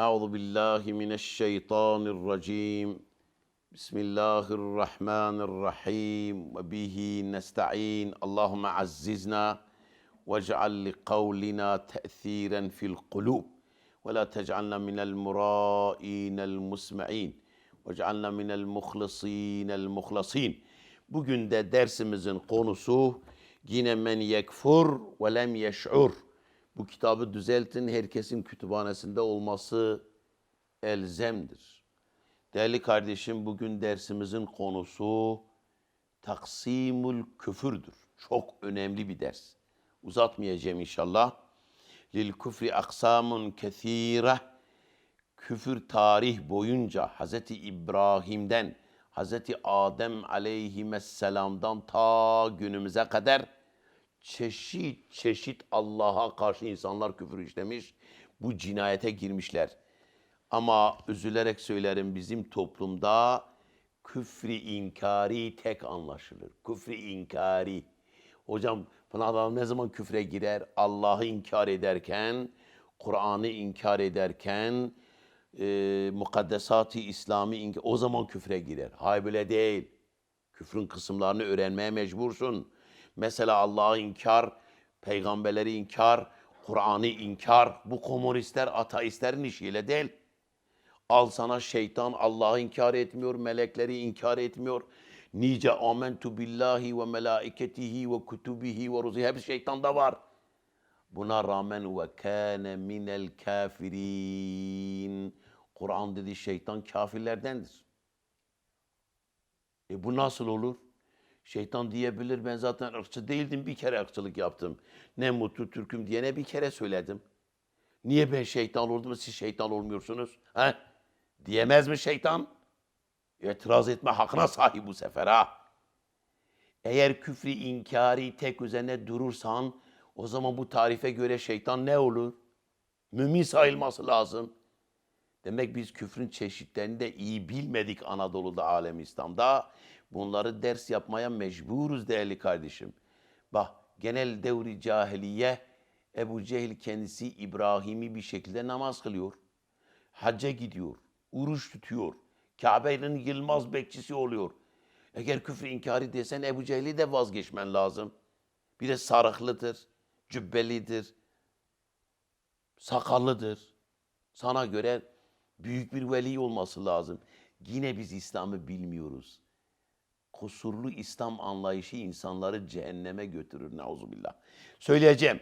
أعوذ بالله من الشيطان الرجيم بسم الله الرحمن الرحيم وبه نستعين اللهم عززنا واجعل لقولنا تأثيرا في القلوب ولا تجعلنا من المرائين المسمعين واجعلنا من المخلصين المخلصين Bugün de dersimizin konusu yine men yekfur ve lem yeş'ur. Bu kitabı düzeltin herkesin kütüphanesinde olması elzemdir. Değerli kardeşim bugün dersimizin konusu taksimul küfürdür. Çok önemli bir ders. Uzatmayacağım inşallah. Lil küfri aksamun kethire. Küfür tarih boyunca Hazreti İbrahim'den Hazreti Adem aleyhisselam'dan ta günümüze kadar çeşit çeşit Allah'a karşı insanlar küfür işlemiş. Bu cinayete girmişler. Ama üzülerek söylerim bizim toplumda küfri inkari tek anlaşılır. Küfri inkari. Hocam adam ne zaman küfre girer? Allah'ı inkar ederken, Kur'an'ı inkar ederken, e, mukaddesat-ı İslami inkar, o zaman küfre girer. Hayır böyle değil. Küfrün kısımlarını öğrenmeye mecbursun. Mesela Allah'ı inkar, peygamberleri inkar, Kur'an'ı inkar. Bu komünistler, ateistlerin işiyle değil. Al sana şeytan Allah'ı inkar etmiyor, melekleri inkar etmiyor. Nice amentu billahi ve melaiketihi ve kutubihi ve rusulihi hepsi şeytanda var. Buna rağmen ve kâne minel kafirin. Kur'an dedi şeytan kafirlerdendir. E bu nasıl olur? Şeytan diyebilir ben zaten ırkçı değildim bir kere ırkçılık yaptım. Ne mutlu Türk'üm diyene bir kere söyledim. Niye ben şeytan oldum siz şeytan olmuyorsunuz? He? Diyemez mi şeytan? İtiraz etme hakkına sahip bu sefer ha. Eğer küfrü inkari tek üzerine durursan o zaman bu tarife göre şeytan ne olur? Mümin sayılması lazım. Demek biz küfrün çeşitlerini de iyi bilmedik Anadolu'da, alem İslam'da. Bunları ders yapmaya mecburuz değerli kardeşim. Bak genel devri cahiliye Ebu Cehil kendisi İbrahim'i bir şekilde namaz kılıyor. Hacca gidiyor, oruç tutuyor. Kabe'nin yılmaz bekçisi oluyor. Eğer küfrü inkari desen Ebu Cehil'i de vazgeçmen lazım. Bir de sarıklıdır, cübbelidir, sakallıdır. Sana göre büyük bir veli olması lazım. Yine biz İslam'ı bilmiyoruz. Kusurlu İslam anlayışı insanları cehenneme götürür. Nauzubillah. Söyleyeceğim.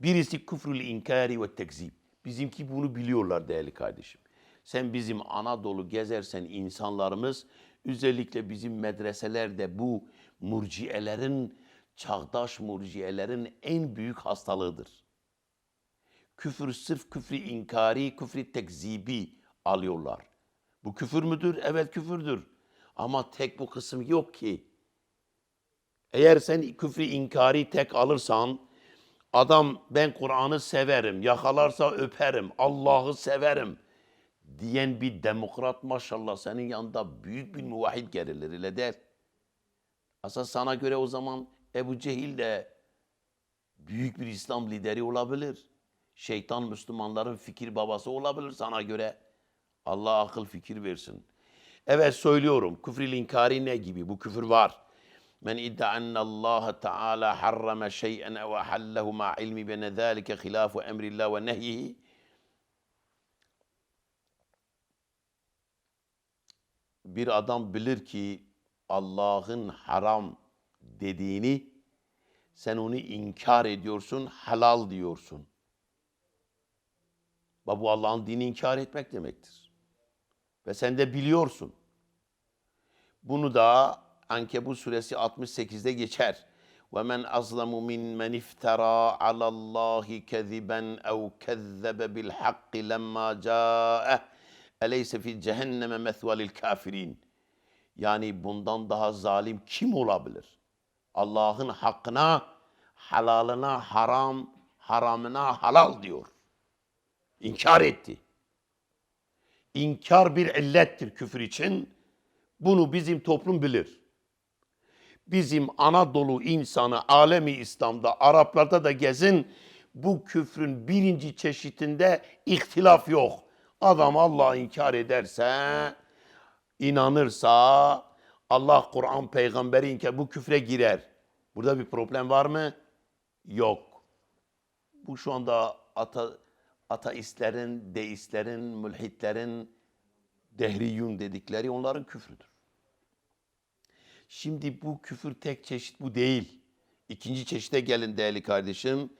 Birisi küfrül inkari ve tekzip. Bizimki bunu biliyorlar değerli kardeşim. Sen bizim Anadolu gezersen insanlarımız özellikle bizim medreselerde bu murciyelerin, çağdaş murciyelerin en büyük hastalığıdır. Küfür sırf küfrü inkari, küfrü tekzibi alıyorlar. Bu küfür müdür? Evet küfürdür. Ama tek bu kısım yok ki. Eğer sen küfrü inkari tek alırsan, adam ben Kur'an'ı severim, yakalarsa öperim, Allah'ı severim diyen bir demokrat maşallah senin yanında büyük bir muvahhid gerilir ile der. Asıl sana göre o zaman Ebu Cehil de büyük bir İslam lideri olabilir. Şeytan Müslümanların fikir babası olabilir sana göre. Allah akıl fikir versin. Evet söylüyorum küfrül inkari ne gibi? Bu küfür var. Men iddia enne Allah Teala harrama şey'en ev ahallehu ma ilmi bene zâlike hilafu emrillah ve nehyihi. Bir adam bilir ki Allah'ın haram dediğini sen onu inkar ediyorsun, halal diyorsun. Bu Allah'ın dini inkar etmek demektir. Ve sen de biliyorsun. Bunu da Ankebut suresi 68'de geçer. وَمَنْ أَظْلَمُ مِنْ مَنْ اِفْتَرَى عَلَى اللّٰهِ كَذِبًا اَوْ كَذَّبَ بِالْحَقِّ لَمَّا جَاءَهِ اَلَيْسَ فِي جَهَنَّمَ مَثْوَى لِلْكَافِرِينَ Yani bundan daha zalim kim olabilir? Allah'ın hakkına, halalına haram, haramına halal diyor. İnkar etti. İnkar bir illettir küfür için. Bunu bizim toplum bilir. Bizim Anadolu insanı alemi İslam'da, Araplarda da gezin bu küfrün birinci çeşitinde ihtilaf yok. Adam Allah'ı inkar ederse, inanırsa, Allah, Kur'an, peygamberi inkar, bu küfre girer. Burada bir problem var mı? Yok. Bu şu anda ata, ateistlerin, deistlerin, mülhitlerin, dehriyun dedikleri onların küfrüdür. Şimdi bu küfür tek çeşit bu değil. İkinci çeşide gelin değerli kardeşim.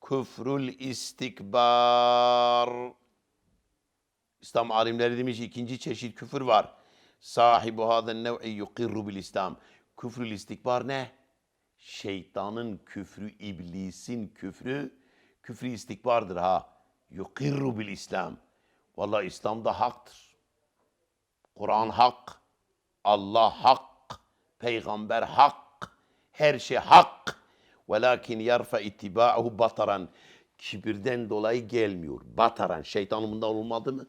Küfrül istikbar. İslam alimleri demiş ikinci çeşit küfür var. Sahibu haden nev'i yukirru bil İslam. Küfrül istikbar ne? Şeytanın küfrü, iblisin küfrü, küfrü istikbardır ha. Yukirru bil İslam. Vallahi İslam da haktır. Kur'an hak, Allah hak, peygamber hak, her şey hak. Velakin yarfa ittiba'uhu bataran. Kibirden dolayı gelmiyor. Bataran. Şeytanın bunda olmadı mı?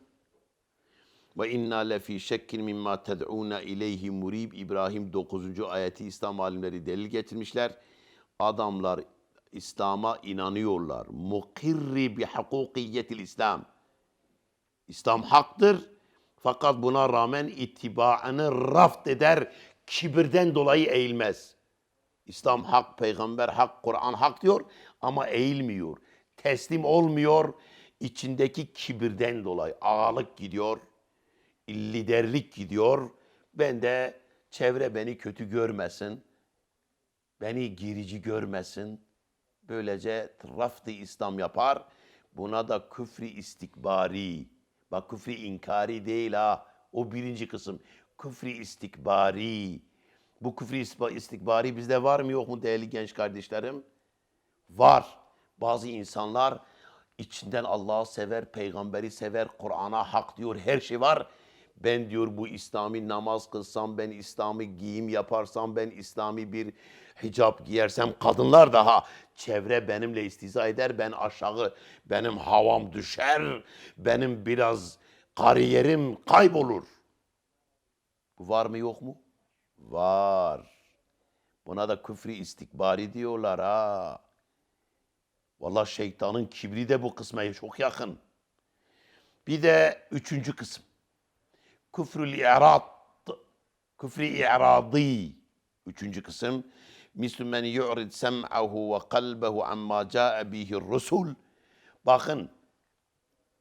Ve inna lefi şekkin mimma ted'una ileyhi murib İbrahim 9. ayeti İslam alimleri delil getirmişler. Adamlar İslam'a inanıyorlar. Mukirri bi hakukiyetil İslam. İslam haktır. Fakat buna rağmen ittibaını raft eder. Kibirden dolayı eğilmez. İslam hak, peygamber hak, Kur'an hak diyor ama eğilmiyor. Teslim olmuyor. İçindeki kibirden dolayı ağalık gidiyor. Liderlik gidiyor. Ben de çevre beni kötü görmesin. Beni girici görmesin. Böylece raftı İslam yapar. Buna da küfri istikbari. Bak küfri inkari değil ha. O birinci kısım. Küfri istikbari. Bu küfri istikbari bizde var mı yok mu değerli genç kardeşlerim? Var. Bazı insanlar içinden Allah'ı sever, peygamberi sever, Kur'an'a hak diyor, her şey var. Ben diyor bu İslami namaz kılsam, ben İslami giyim yaparsam, ben İslami bir hicap giyersem kadınlar daha çevre benimle istiza eder, ben aşağı, benim havam düşer, benim biraz kariyerim kaybolur. Bu var mı yok mu? Var. Buna da küfri istikbari diyorlar ha. Vallahi şeytanın kibri de bu kısma çok yakın. Bir de üçüncü kısım. Küfrül i'rad. Küfri i'radi. Üçüncü kısım. Mislu men yu'rid sem'ahu ve kalbehu amma ca'e bihi rusul. Bakın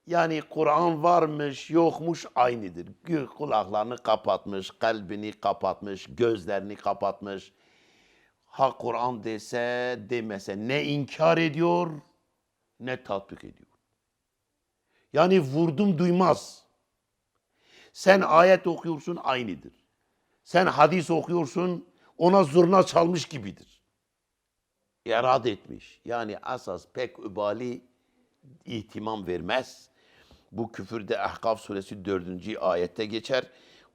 yani Kur'an varmış, yokmuş aynıdır. Kulaklarını kapatmış, kalbini kapatmış, gözlerini kapatmış. Ha Kur'an dese demese ne inkar ediyor ne tatbik ediyor. Yani vurdum duymaz. Sen ayet okuyorsun aynıdır. Sen hadis okuyorsun ona zurna çalmış gibidir. İrade etmiş. Yani asas pek übali ihtimam vermez. Bu küfürde Ahkaf suresi 4. ayette geçer.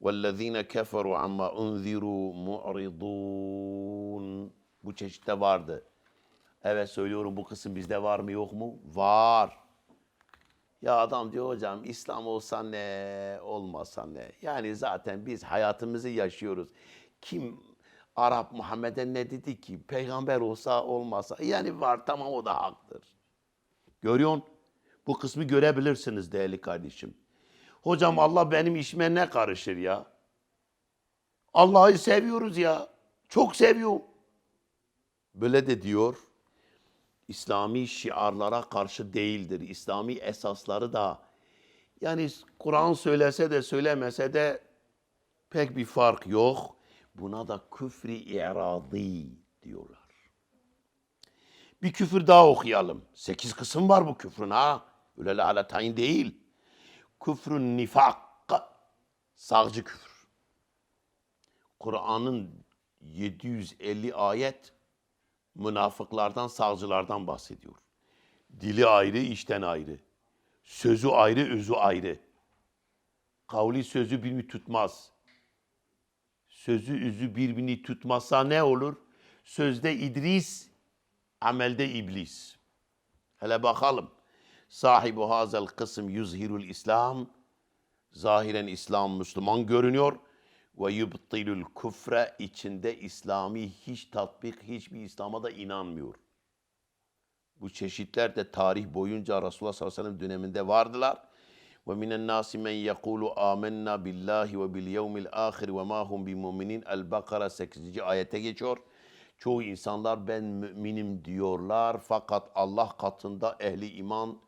وَالَّذ۪ينَ كَفَرُوا عَمَّا اُنْذِرُوا مُعْرِضُونَ Bu çeşitte vardı. Evet söylüyorum bu kısım bizde var mı yok mu? Var. Ya adam diyor hocam İslam olsa ne, olmasa ne? Yani zaten biz hayatımızı yaşıyoruz. Kim Arap Muhammed'e ne dedi ki? Peygamber olsa olmasa. Yani var tamam o da haktır. Görüyorsun? Bu kısmı görebilirsiniz değerli kardeşim. Hocam Allah benim işime ne karışır ya? Allah'ı seviyoruz ya. Çok seviyorum. Böyle de diyor. İslami şiarlara karşı değildir. İslami esasları da yani Kur'an söylese de söylemese de pek bir fark yok. Buna da küfri iradi diyorlar. Bir küfür daha okuyalım. Sekiz kısım var bu küfrün ha. Öyle ala tayin değil. Küfrün nifak. Sağcı küfür. Kur'an'ın 750 ayet münafıklardan, sağcılardan bahsediyor. Dili ayrı, işten ayrı. Sözü ayrı, özü ayrı. Kavli sözü birbirini tutmaz. Sözü özü birbirini tutmazsa ne olur? Sözde İdris, amelde iblis. Hele bakalım. Sahibi hazel kısım yuzhirul İslam. Zahiren İslam Müslüman görünüyor. Ve yubtilul küfre içinde İslami hiç tatbik, hiçbir İslam'a da inanmıyor. Bu çeşitler de tarih boyunca Resulullah sallallahu aleyhi ve sellem döneminde vardılar. Ve minen nasi men yekulu amennâ billahi ve bil yevmil ahir ve ma hum bimuminin. El-Bakara 8. ayete geçiyor. Çoğu insanlar ben müminim diyorlar fakat Allah katında ehli iman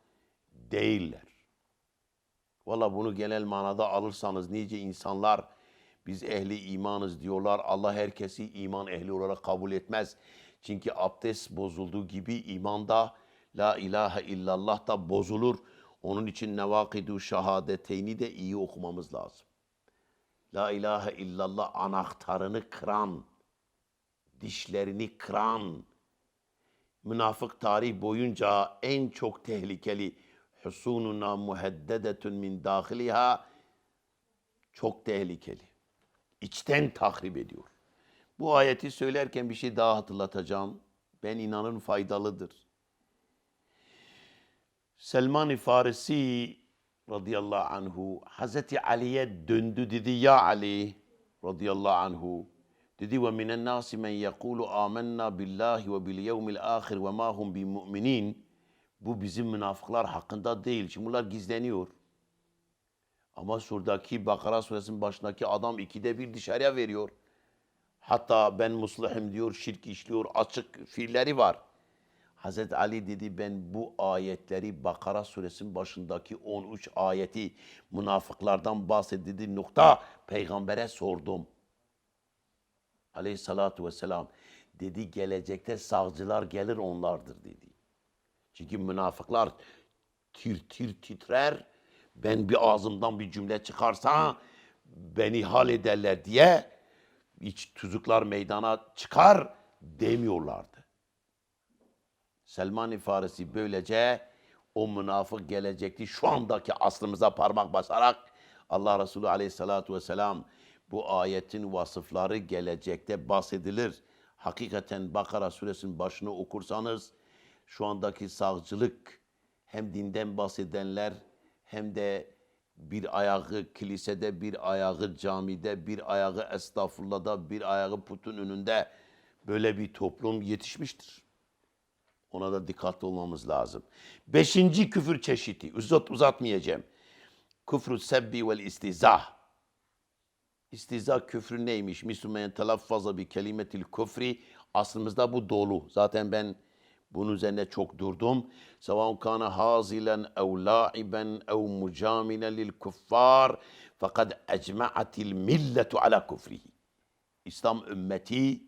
değiller. Valla bunu genel manada alırsanız nice insanlar biz ehli imanız diyorlar. Allah herkesi iman ehli olarak kabul etmez. Çünkü abdest bozulduğu gibi iman da la ilahe illallah da bozulur. Onun için nevakidu şehadeteyni de iyi okumamız lazım. La ilahe illallah anahtarını kıran, dişlerini kıran, münafık tarih boyunca en çok tehlikeli husununa muheddedetun min dahiliha çok tehlikeli. İçten tahrip ediyor. Bu ayeti söylerken bir şey daha hatırlatacağım. Ben inanın faydalıdır. Selman-ı Farisi radıyallahu anhu Hazreti Ali'ye döndü dedi ya Ali radıyallahu anhu dedi ve minen nasi men yekulu amennâ billahi ve bil yevmil ahir ve ma hum bi mu'minin bu bizim münafıklar hakkında değil. Şimdi bunlar gizleniyor. Ama şuradaki Bakara suresinin başındaki adam ikide bir dışarıya veriyor. Hatta ben muslihim diyor, şirk işliyor, açık fiilleri var. Hazreti Ali dedi ben bu ayetleri Bakara suresinin başındaki 13 ayeti münafıklardan bahsedildiği nokta peygambere sordum. Aleyhissalatu vesselam dedi gelecekte sağcılar gelir onlardır dedi. Çünkü münafıklar tir tir titrer. Ben bir ağzımdan bir cümle çıkarsa beni hal ederler diye iç tuzuklar meydana çıkar demiyorlardı. Selman-ı Farisi böylece o münafık gelecekti. Şu andaki aslımıza parmak basarak Allah Resulü aleyhissalatu vesselam bu ayetin vasıfları gelecekte bahsedilir. Hakikaten Bakara suresinin başını okursanız şu andaki sağcılık hem dinden bahsedenler hem de bir ayağı kilisede, bir ayağı camide, bir ayağı estağfurullah'da, bir ayağı putun önünde böyle bir toplum yetişmiştir. Ona da dikkatli olmamız lazım. Beşinci küfür çeşidi. Uzat uzatmayacağım. Küfrü sebbi vel istizah. İstiza küfrü neymiş? Müslüman telaffaza bir kelimetil küfri. Aslımızda bu dolu. Zaten ben bunun üzerine çok durdum. Sevan kana hazilen ev la'iben ev mucaminen lil kuffar fakat ecma'atil milletu ala kufrihi. İslam ümmeti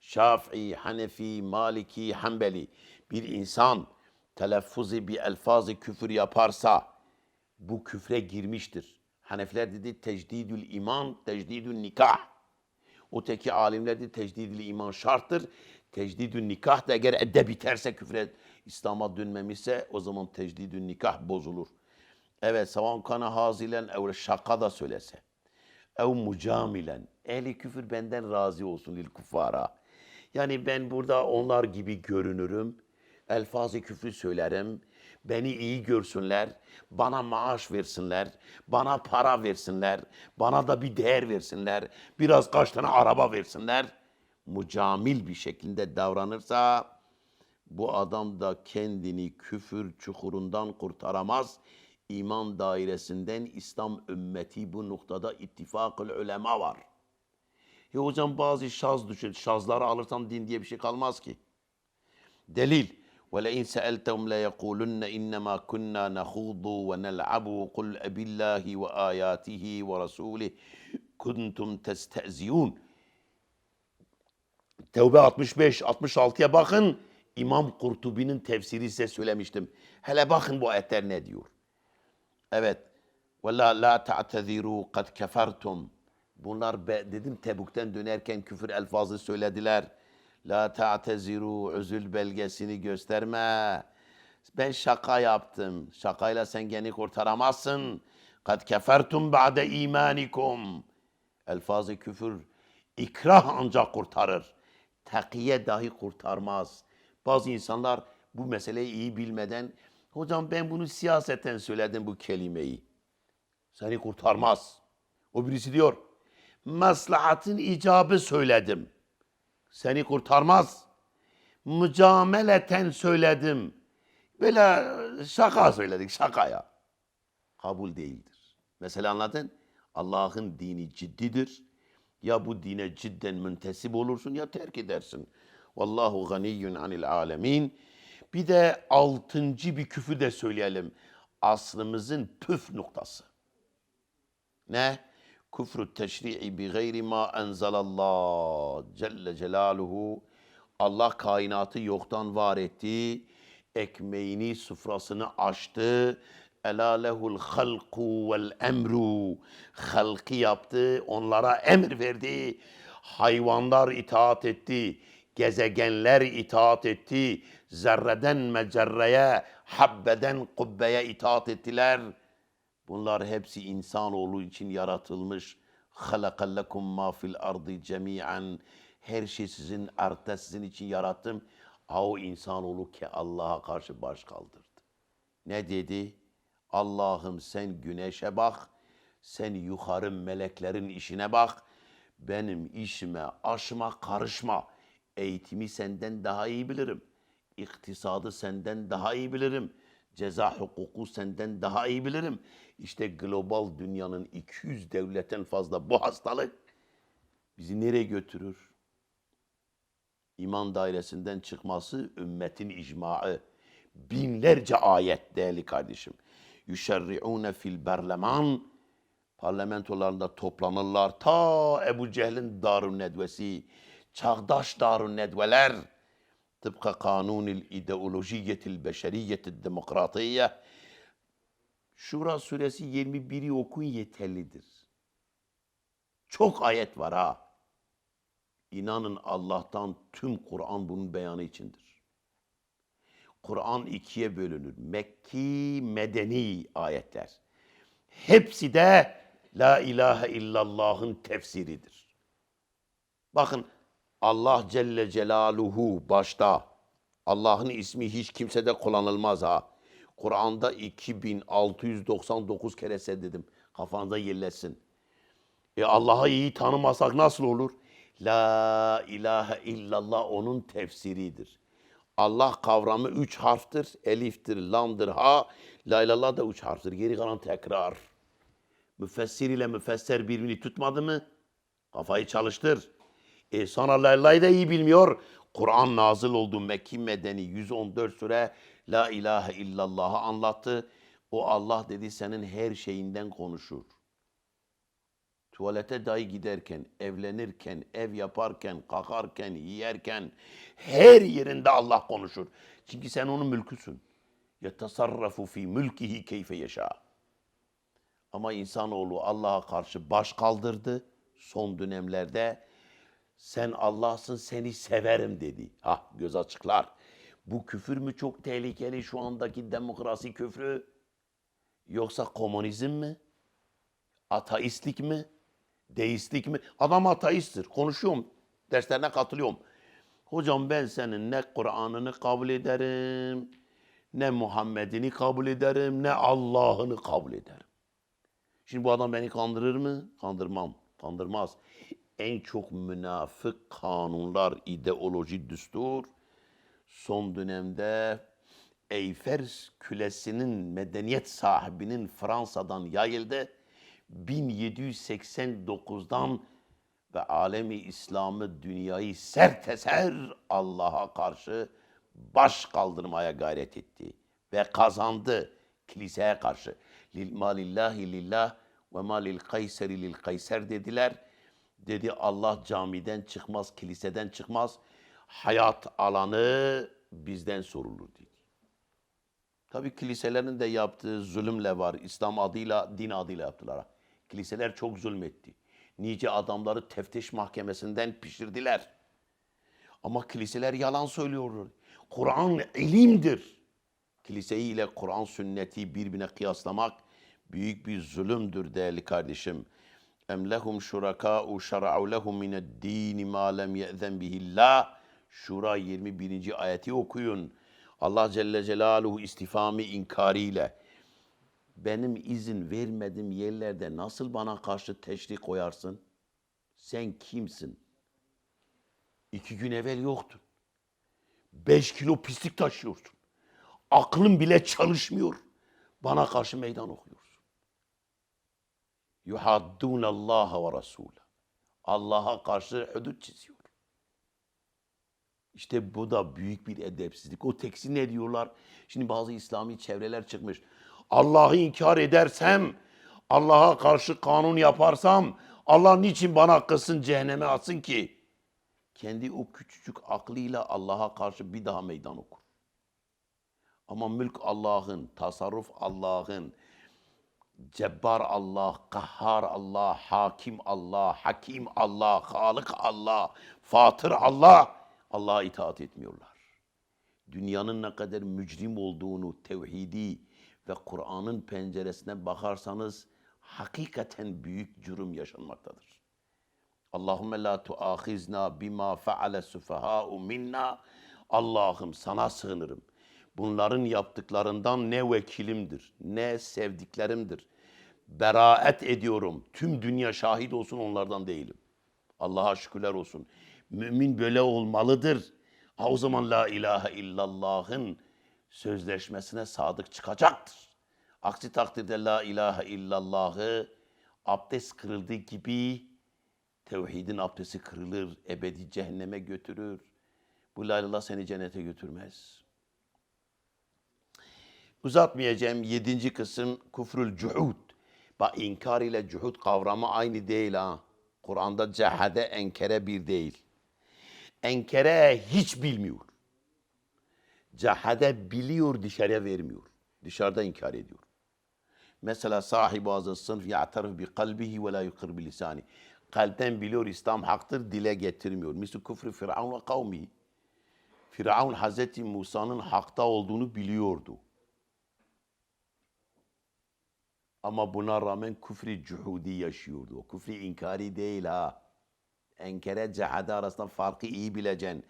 Şafii, Hanefi, Maliki, Hanbeli bir insan telaffuzi bir elfazı küfür yaparsa bu küfre girmiştir. Hanefiler dedi tecdidül iman, tecdidül nikah. Öteki alimler dedi tecdidül iman şarttır. Tecdidül nikah da eğer edde biterse küfre İslam'a dönmemişse o zaman tecdidül nikah bozulur. Evet savan kana hazilen ev şaka da söylese. Ev mucamilen. Ehli küfür benden razı olsun lil kuffara. Yani ben burada onlar gibi görünürüm. Elfazı küfrü söylerim. Beni iyi görsünler. Bana maaş versinler. Bana para versinler. Bana da bir değer versinler. Biraz kaç tane araba versinler Mucamil bir şekilde davranırsa bu adam da kendini küfür çukurundan kurtaramaz. İman dairesinden İslam ümmeti bu noktada ittifakül ulema var. E hocam bazı şaz düşün. Şazları alırsan din diye bir şey kalmaz ki. Delil. وَلَاِنْ سَأَلْتَهُمْ لَيَقُولُنَّ اِنَّمَا كُنَّا نَخُوضُ وَنَلْعَبُ قُلْ أَبِ اللّٰهِ وَآيَاتِهِ وَرَسُولِهِ كُنْتُمْ تَسْتَأْزِيُونَ Tevbe 65-66'ya bakın. İmam Kurtubi'nin tefsiri size söylemiştim. Hele bakın bu ayetler ne diyor. Evet. Valla la ta'teziru kad kefertum. Bunlar be, dedim Tebuk'ten dönerken küfür elfazı söylediler. La ta'teziru üzül belgesini gösterme. Ben şaka yaptım. Şakayla sen geni kurtaramazsın. Kad kefertum ba'de imanikum. Elfazı küfür ikrah ancak kurtarır. Takiye dahi kurtarmaz. Bazı insanlar bu meseleyi iyi bilmeden hocam ben bunu siyaseten söyledim bu kelimeyi. Seni kurtarmaz. O birisi diyor maslahatın icabı söyledim. Seni kurtarmaz. Mücameleten söyledim. Böyle şaka söyledik şakaya. kabul değildir. Mesela anladın? Allah'ın dini ciddidir. Ya bu dine cidden müntesip olursun ya terk edersin. Vallahu ganiyyun anil alemin. Bir de altıncı bir küfür de söyleyelim. Aslımızın püf noktası. Ne? Küfrü teşri'i bi gayri ma enzelallah Celle Celaluhu. Allah kainatı yoktan var etti. Ekmeğini, sufrasını açtı. Ela lehul halku vel emru. Halkı yaptı, onlara emir verdi. Hayvanlar itaat etti. Gezegenler itaat etti. Zerreden mecerreye, habbeden kubbeye itaat ettiler. Bunlar hepsi insanoğlu için yaratılmış. Halakallakum ma fil ardı cemi'an. Her şey sizin artta sizin için yarattım. Ha o insanoğlu ki Allah'a karşı baş kaldırdı. Ne dedi? Allah'ım sen güneşe bak. Sen yukarı meleklerin işine bak. Benim işime aşma karışma. Eğitimi senden daha iyi bilirim. İktisadı senden daha iyi bilirim. Ceza hukuku senden daha iyi bilirim. İşte global dünyanın 200 devletten fazla bu hastalık bizi nereye götürür? İman dairesinden çıkması ümmetin icmaı. Binlerce ayet değerli kardeşim. Yüşerri'une fil berleman parlamentolarında toplanırlar. Ta Ebu Cehil'in Darun Nedvesi, çağdaş Darun Nedveler, tıpkı kanunil ideolojiyetil beşeriyetil demokratiye, Şura suresi 21'i okuyun yeterlidir. Çok ayet var ha. İnanın Allah'tan tüm Kur'an bunun beyanı içindir. Kur'an ikiye bölünür. Mekki, medeni ayetler. Hepsi de La ilahe illallah'ın tefsiridir. Bakın Allah Celle Celaluhu başta. Allah'ın ismi hiç kimsede kullanılmaz ha. Kur'an'da 2699 kere dedim. Kafanıza yerleşsin. E Allah'ı iyi tanımasak nasıl olur? La ilahe illallah onun tefsiridir. Allah kavramı üç harftir. Eliftir, lamdır, ha. La ilallah da üç harftir. Geri kalan tekrar. Müfessir ile müfesser birbirini tutmadı mı? Kafayı çalıştır. E sana la ilahı da iyi bilmiyor. Kur'an nazıl oldu Mekki Medeni 114 süre La ilahe illallah'ı anlattı. O Allah dedi senin her şeyinden konuşur. Tuvalete dahi giderken, evlenirken, ev yaparken, kalkarken, yiyerken her yerinde Allah konuşur. Çünkü sen onun mülküsün. Yetasarrafu fi mülkihi keyfe yaşa. Ama insanoğlu Allah'a karşı baş kaldırdı son dönemlerde. Sen Allah'sın seni severim dedi. Ha göz açıklar. Bu küfür mü çok tehlikeli şu andaki demokrasi küfrü? Yoksa komünizm mi? Ateistlik mi? Deistlik mi? Adam ateisttir. Konuşuyorum. Derslerine katılıyorum. Hocam ben senin ne Kur'an'ını kabul ederim, ne Muhammed'ini kabul ederim, ne Allah'ını kabul ederim. Şimdi bu adam beni kandırır mı? Kandırmam. Kandırmaz. En çok münafık kanunlar, ideoloji, düstur son dönemde Eyfel Külesi'nin medeniyet sahibinin Fransa'dan yayıldı. 1789'dan ve alemi İslam'ı dünyayı serteser Allah'a karşı baş kaldırmaya gayret etti. Ve kazandı kiliseye karşı. Lil malillahi lillah ve malil kayseri lil kayser dediler. Dedi Allah camiden çıkmaz, kiliseden çıkmaz. Hayat alanı bizden sorulur dedi. Tabii kiliselerin de yaptığı zulümle var. İslam adıyla, din adıyla yaptılar. Kiliseler çok zulmetti. Nice adamları teftiş mahkemesinden pişirdiler. Ama kiliseler yalan söylüyorlar. Kur'an ilimdir. Kiliseyi ile Kur'an sünneti birbirine kıyaslamak büyük bir zulümdür değerli kardeşim. Em lehum şurakâ'u şer'u lehum mined-dîni mâ lem ye'zen bihillah. Şura 21. ayeti okuyun. Allah Celle Celaluhu istifami inkariyle benim izin vermediğim yerlerde nasıl bana karşı teşrik koyarsın? Sen kimsin? İki gün evvel yoktun. Beş kilo pislik taşıyorsun. Aklın bile çalışmıyor. Bana karşı meydan okuyorsun. yuhaddun Allah ve Resulü. Allah'a karşı hudut çiziyor. İşte bu da büyük bir edepsizlik. O teksi ne diyorlar? Şimdi bazı İslami çevreler çıkmış. Allah'ı inkar edersem, Allah'a karşı kanun yaparsam, Allah niçin bana kılsın cehenneme atsın ki? Kendi o küçücük aklıyla Allah'a karşı bir daha meydan okur. Ama mülk Allah'ın, tasarruf Allah'ın, Cebbar Allah, Kahhar Allah, Hakim Allah, Hakim Allah, Halık Allah, Fatır Allah. Allah'a itaat etmiyorlar. Dünyanın ne kadar mücrim olduğunu, tevhidi ve Kur'an'ın penceresine bakarsanız hakikaten büyük cürüm yaşanmaktadır. Allahümme la tuahizna bima feale sufaha'u minna. Allah'ım sana sığınırım. Bunların yaptıklarından ne vekilimdir, ne sevdiklerimdir. Beraat ediyorum. Tüm dünya şahit olsun onlardan değilim. Allah'a şükürler olsun. Mümin böyle olmalıdır. Ha o zaman la ilahe illallah'ın sözleşmesine sadık çıkacaktır. Aksi takdirde la ilahe illallah'ı abdest kırıldığı gibi tevhidin abdesti kırılır, ebedi cehenneme götürür. Bu la ilallah seni cennete götürmez. Uzatmayacağım yedinci kısım kufrül cuhud. Bak inkar ile cuhud kavramı aynı değil ha. Kur'an'da cehade enkere bir değil. Enkere hiç bilmiyor. Cehade biliyor dışarıya vermiyor. Dışarıda inkar ediyor. Mesela sahibi azı sınıf ya'tarif bi kalbihi ve la yukir bi lisani. Kalpten biliyor İslam haktır, dile getirmiyor. Misal küfrü Firavun ve kavmi. Firavun Hazreti Musa'nın hakta olduğunu biliyordu. Ama buna rağmen küfri cuhudi yaşıyordu. O küfri inkari değil ha. Enkere cehade arasında farkı iyi bileceksin.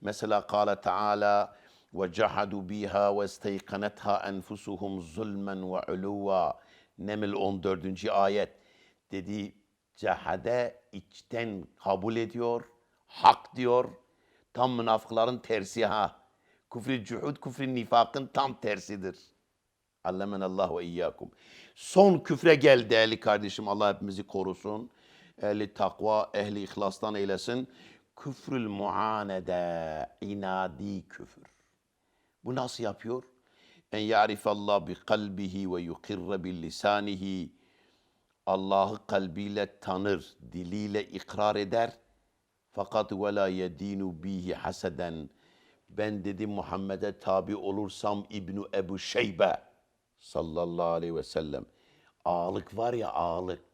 Mesela kâle Teala ve isteykanetha enfusuhum zulmen ve uluva. Neml 14. ayet. Dedi cehade içten kabul ediyor. Hak diyor. Tam münafıkların tersi ha. Küfri cuhud, küfri nifakın tam tersidir. Allemen Allah ve iyyakum. Son küfre gel değerli kardeşim. Allah hepimizi korusun. Ehli takva, ehli ihlastan eylesin. Küfrül muanede, inadi küfür. Bu nasıl yapıyor? En ya'rifallah bi kalbihi ve yukirre bil lisanihi. Allah'ı kalbiyle tanır, diliyle ikrar eder. Fakat ve la yedinu bihi haseden. Ben dedi Muhammed'e tabi olursam İbnu Ebu Şeybe sallallahu aleyhi ve sellem. Ağalık var ya ağalık.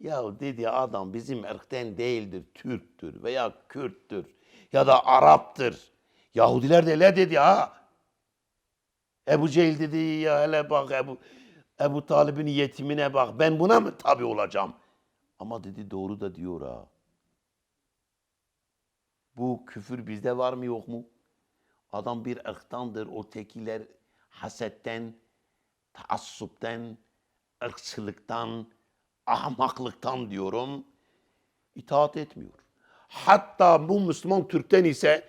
Ya dedi adam bizim ırkten değildir, Türktür veya Kürttür ya da Arap'tır. Yahudiler de ne dedi ha? Ebu Cehil dedi ya hele bak Ebu, Ebu Talib'in yetimine bak ben buna mı tabi olacağım? Ama dedi doğru da diyor ha. Bu küfür bizde var mı yok mu? Adam bir ırktandır, o tekiler hasetten, taassupten, ırkçılıktan, ahmaklıktan diyorum, itaat etmiyor. Hatta bu Müslüman Türk'ten ise,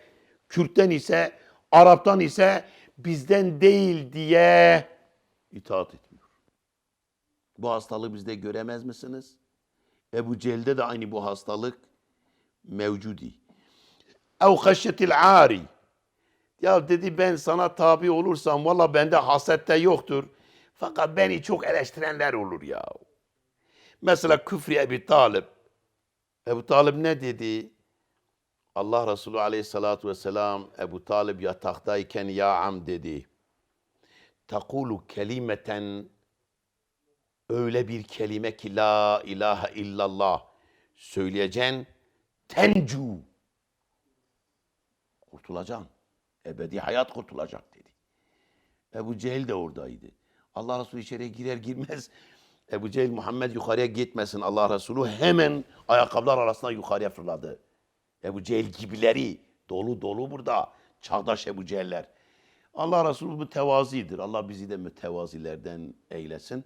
Kürt'ten ise, Arap'tan ise bizden değil diye itaat etmiyor. Bu hastalığı bizde göremez misiniz? Ebu Cehil'de de aynı bu hastalık mevcudi. Ev haşyetil ari. Ya dedi ben sana tabi olursam valla bende hasette yoktur. Fakat beni çok eleştirenler olur ya. Mesela küfrü Ebu Talib. Ebu Talib ne dedi? Allah Resulü aleyhissalatu vesselam Ebu Talib yataktayken ya am dedi. Takulu kelimeten öyle bir kelime ki la ilahe illallah söyleyeceksin tencu kurtulacaksın. Ebedi hayat kurtulacak dedi. Ebu Cehil de oradaydı. Allah Resulü içeriye girer girmez Ebu Cehil Muhammed yukarıya gitmesin Allah Resulü hemen ayakkabılar arasında yukarıya fırladı. Ebu Cehil gibileri dolu dolu burada. Çağdaş Ebu Cehiller. Allah Resulü bu tevazidir. Allah bizi de mütevazilerden eylesin.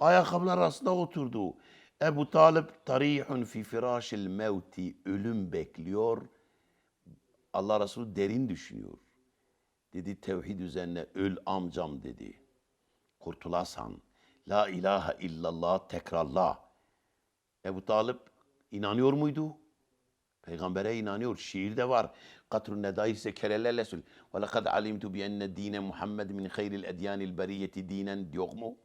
Ayakkabılar arasında oturdu. Ebu Talip tarihun fi firashil mevti ölüm bekliyor. Allah Resulü derin düşünüyor. Dedi tevhid üzerine öl amcam dedi. Kurtulasan. La ilahe illallah tekrarla. Ebu Talip inanıyor muydu? Peygambere inanıyor. Şiirde var. Katrun nedayı ise kerelerle söylüyor. Ve lekad alimtu bi enne dine Muhammed min hayril edyanil beriyeti dinen yok mu?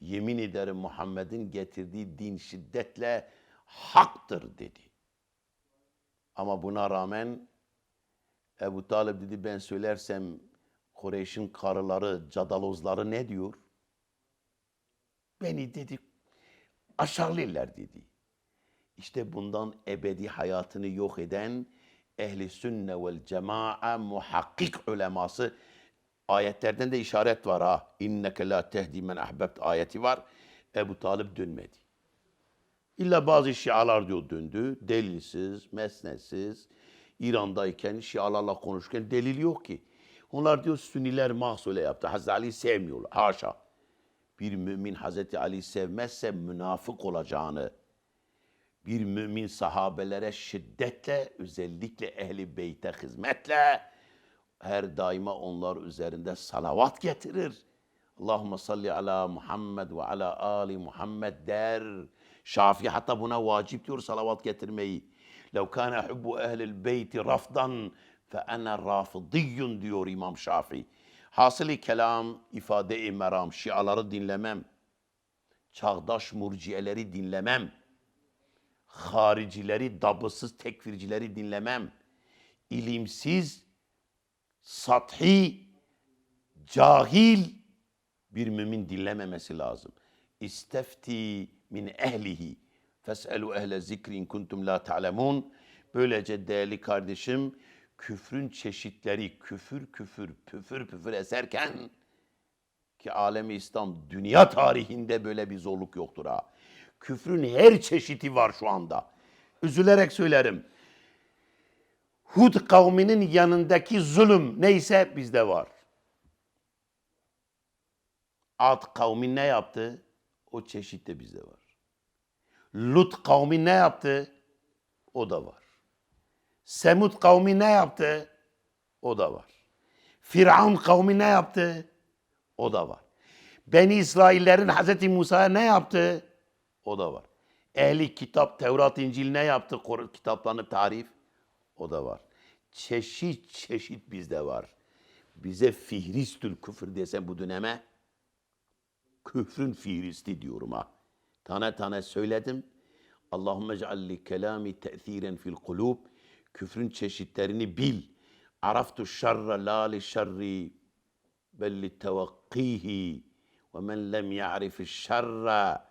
Yemin ederim Muhammed'in getirdiği din şiddetle haktır dedi. Ama buna rağmen Ebu Talib dedi ben söylersem Kureyş'in karıları, cadalozları ne diyor? Beni dedi aşağılarlar dedi. İşte bundan ebedi hayatını yok eden ehli sünne vel cema'a muhakkik uleması ayetlerden de işaret var ha. İnneke la tehdi men ahbebt ayeti var. Ebu Talip dönmedi. İlla bazı şialar diyor döndü. Delilsiz, mesnetsiz. İran'dayken şialarla konuşurken delil yok ki. Onlar diyor Sünniler mahsule yaptı. Hazreti Ali sevmiyorlar. Haşa. Bir mümin Hazreti Ali sevmezse münafık olacağını, bir mümin sahabelere şiddetle, özellikle ehli beyte hizmetle her daima onlar üzerinde salavat getirir. Allahümme salli ala Muhammed ve ala Ali Muhammed der. Şafii hatta buna vacip diyor salavat getirmeyi. Lev kana hubbu ehlil beyti rafdan fe ene rafidiyyun diyor İmam Şafii. Hasılı kelam, ifade-i meram, şiaları dinlemem. Çağdaş murciyeleri dinlemem haricileri, dabısız tekfircileri dinlemem. İlimsiz, sathi, cahil bir mümin dinlememesi lazım. İstefti min ehlihi feselu ehle zikri in kuntum la ta'lemun. Böylece değerli kardeşim küfrün çeşitleri küfür küfür püfür püfür eserken ki alemi İslam dünya tarihinde böyle bir zorluk yoktur ha. Küfrün her çeşidi var şu anda. Üzülerek söylerim. Hud kavminin yanındaki zulüm neyse bizde var. Ad kavmi ne yaptı? O çeşit de bizde var. Lut kavmi ne yaptı? O da var. Semud kavmi ne yaptı? O da var. Firavun kavmi ne yaptı? O da var. Beni İsraillerin Hz. Musa'ya ne yaptı? O da var. Ehli kitap, Tevrat, İncil ne yaptı? Kitaplarını tarif. O da var. Çeşit çeşit bizde var. Bize fihristül küfür desem bu döneme küfrün fihristi diyorum ha. Tane tane söyledim. Allahümme cealli kelami te'thiren fil kulub. Küfrün çeşitlerini bil. Araftu şerre la li şerri bel li tevakkihi. Ve men lem ya'rifi şerre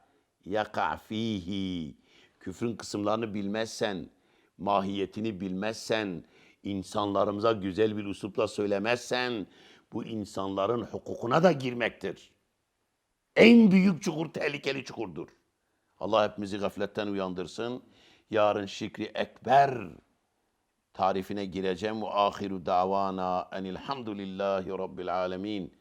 yaka fihi. Küfrün kısımlarını bilmezsen, mahiyetini bilmezsen, insanlarımıza güzel bir üslupla söylemezsen, bu insanların hukukuna da girmektir. En büyük çukur tehlikeli çukurdur. Allah hepimizi gafletten uyandırsın. Yarın şikri ekber tarifine gireceğim. Ve ahiru davana enilhamdülillahi rabbil alemin.